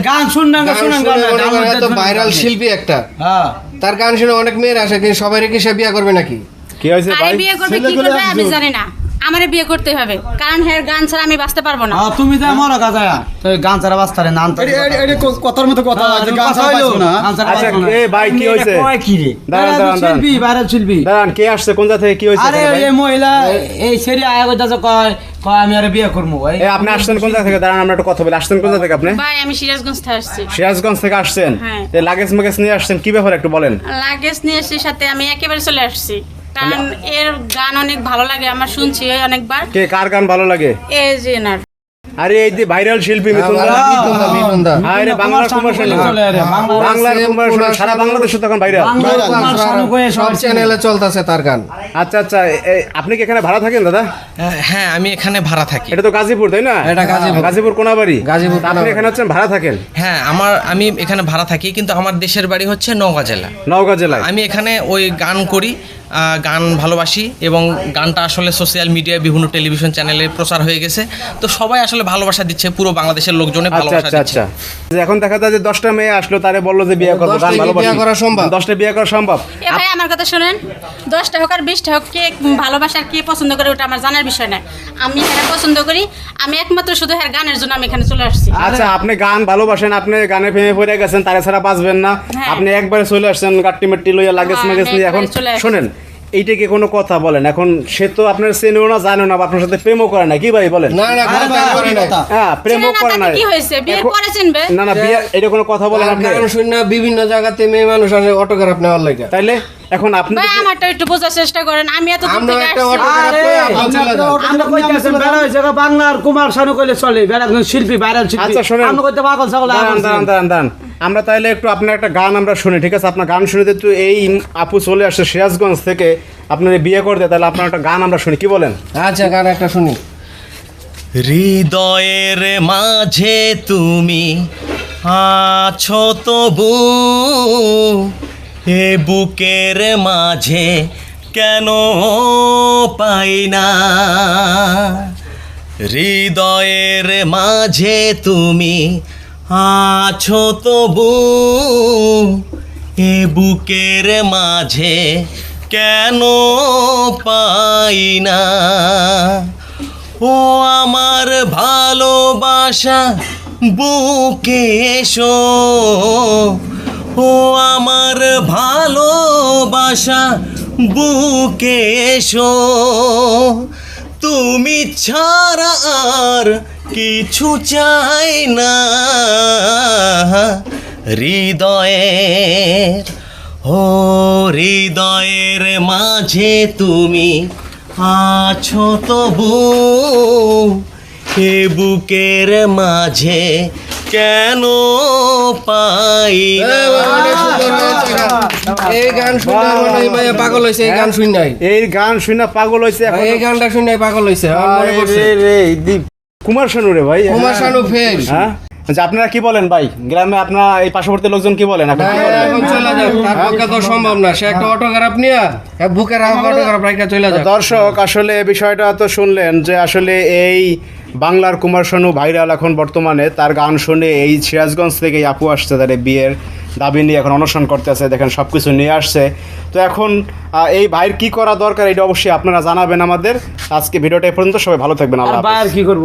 গান শুনলাম শুনলাম এত ভাইরাল শিল্পী একটা। হ্যাঁ। তার গান শুনে অনেক মেয়ের আসে কিন্তু সবাই কি সে বিয়ে করবে নাকি? কি হয়েছে ভাই বিয়ে করবে কি করবে আমি জানি না। আমারে বিয়ে করতে হবে। কারণ হের গান ছাড়া আমি বাঁচতে পারব না। তুমি যা মরো কাজা তো গান ছাড়া বাস্তারে নাম কথার মতো কথা আছে গান ছাড়া পাইছো না। আচ্ছা এ ভাই কি হয়েছে কি রে? দাঁড়ান, দাঁড়ান। শিল্পী ভাইরাল শিল্পী। দাঁড়ান কে আসছে? কোন জায়গা থেকে কি হয়েছে আরে এই মহিলা এই সেরি আয়া কইতাছে কয় কয় আমি আরে বিয়ে করব এই এ আপনি আসছেন কোন জায়গা থেকে? দাঁড়ান আমরা একটু কথা বলি। আসছেন কোন জায়গা থেকে আপনি? ভাই আমি সিরাজগঞ্জ থেকে আসছি। সিরাজগঞ্জ থেকে আসছেন? হ্যাঁ। লাগেজ মাগেজ নিয়ে আসছেন? কি ব্যাপার একটু বলেন। লাগেজ নিয়ে এসে সাথে আমি একেবারে চলে আসছি। কারণ এর গান অনেক ভালো লাগে আমার শুনছি অনেকবার। কে কার গান ভালো লাগে? না। আরে এই যে ভাইরাল শিল্পী হ্যাঁ, মিথুন দা মিঠুনদা, মিঠুনদা। আরে বাংলার কুমার শানু বাংলা কুমার শানু সারা বাংলাদেশে তখন ভাইরাল। সব চ্যানেলে চলতেছে তার গান। আচ্ছা আচ্ছা এ- এ, আপনি কি এখানে ভাড়া থাকেন দাদা? হ্যাঁ আমি এখানে ভাড়া থাকি। এটা তো গাজীপুর তাই না? এটা গাজীপুর। গাজীপুর কোনাবাড়ি। গাজীপুর আপনি এখানে হচ্ছেন ভাড়া থাকেন? হ্যাঁ আমার আমি এখানে ভাড়া থাকি কিন্তু আমার দেশের বাড়ি হচ্ছে নওগাঁ জেলা। নওগাঁ জেলা আমি এখানে ওই গান করি গান ভালোবাসি এবং গানটা আসলে সোশ্যাল মিডিয়ায় বিভিন্ন টেলিভিশন চ্যানেলে প্রচার হয়ে গেছে। তো সবাই আসলে ভালোবাসা দিচ্ছে পুরো বাংলাদেশের লোকজনে আচ্ছা ভালোবাসা আচ্ছা দিচ্ছে। আচ্ছা। এখন দেখা যায় যে দশটা মেয়ে আসলো তারে বলল যে বিয়ে করব দশটা গান ভালোবাসি। বিয়ে করা সম্ভব? দশটা বিয়ে করা সম্ভব। ভাই আমার কথা শোনেন। দশটা হোক আর বিশটা হোক কে ভালোবাসার কে পছন্দ করে ওটা আমার জানার বিষয় না আমি এখানে পছন্দ করি আমি একমাত্র শুধু হের গানের জন্য আমি এখানে চলে আসছি। আচ্ছা আপনি গান ভালোবাসেন আপনি গানে প্রেমে পড়ে গেছেন তারে ছাড়া বাঁচবেন না। হ্যাঁ। আপনি একবারে চলে আসছেন গাট্টি মাট্টি লইয়া লাগেজ হ্যাঁ, নিয়ে। এখন। শোনেন এইটা কি কোনো কথা বলেন। এখন সে তো আপনার চেনেও না জানেও না আপনার সাথে প্রেমও করে না কি ভাই বলেন? না না করে। হ্যাঁ প্রেমও করে না কি হয়েছে? এখন- পরে চিনবে? না না বিয়ে এটা কোনো কথা বলেন আপনি? গান শুনে বিভিন্ন জায়গাতে মেয়ে মানুষ আসে অটোগ্রাফ নেওয়ার লাগে। তাইলে এখন আপনি ভাই আমারটা একটু বোঝার চেষ্টা করেন। আমি এত দূর থেকে একটা আসছি। আমরা কইতেছেন বেড়া হয়েছে গো, বাংলার কুমার শানু কইলে চলে বেড়া একজন শিল্পী ভাইরাল শিল্পী। আচ্ছা শোনেন। আমরা কইতে পাগল ছাগল দাঁড়ান, দাঁড়ান, দাঁড়ান। আমরা তাহলে একটু আপনার একটা গান আমরা শুনি ঠিক আছে? আপনার গান শুনে তো এই আপু চলে আসছে সিরাজগঞ্জ থেকে। আপনার বিয়ে করতে তাহলে আপনার একটা গান আমরা শুনি কি বলেন? আচ্ছা গান একটা শুনি। হৃদয়ের মাঝে তুমি আছো তবু এ বুকের মাঝে কেন পাই না? হৃদয়ের মাঝে তুমি আছো তবু এ বুকের মাঝে কেন পাই না? ও আমার ভালোবাসা বুকে এসো। ও আমার ভালোবাসা বুকে এসো। তুমি ছাড়া আর কিছু চাই না। হৃদয়ের ও হৃদয়ের মাঝে তুমি আছো তবু এ বুকের মাঝে কেন পাই এই গান শুনে মনে পাগল হয়েছে এই গান শুন নাই। এই গান শুনে পাগল হয়েছে এখন। এই গানটা শুনে পাগল মনে পড়ছে। কুমার শানু রে ভাই। কুমার শানু ফেল হ্যাঁ? আচ্ছা আপনারা কি বলেন ভাই? গ্রামে আপনার এই পার্শ্ববর্তী লোকজন কি বলেন? আপনি কি বলেন? এখন চলে যান তার পক্ষে তো সম্ভব না। সে একটা অটোগ্রাফ নিয়ে বুকের অটোগ্রাফ রাখা চলে যান দর্শক আসলে বিষয়টা তো শুনলেন যে আসলে এই বাংলার কুমার শানু ভাইরাল এখন বর্তমানে। তার গান শুনে এই সিরাজগঞ্জ থেকে আপু আসছে তাদের বিয়ের দাবি নিয়ে এখন অনশন করতেছে দেখেন সব কিছু নিয়ে আসছে। তো এখন এই ভাইয়ের কি করা দরকার এটা অবশ্যই আপনারা জানাবেন আমাদের। আজকে ভিডিওটা পর্যন্ত সবাই ভালো থাকবেন আল্লাহ আর কি করব?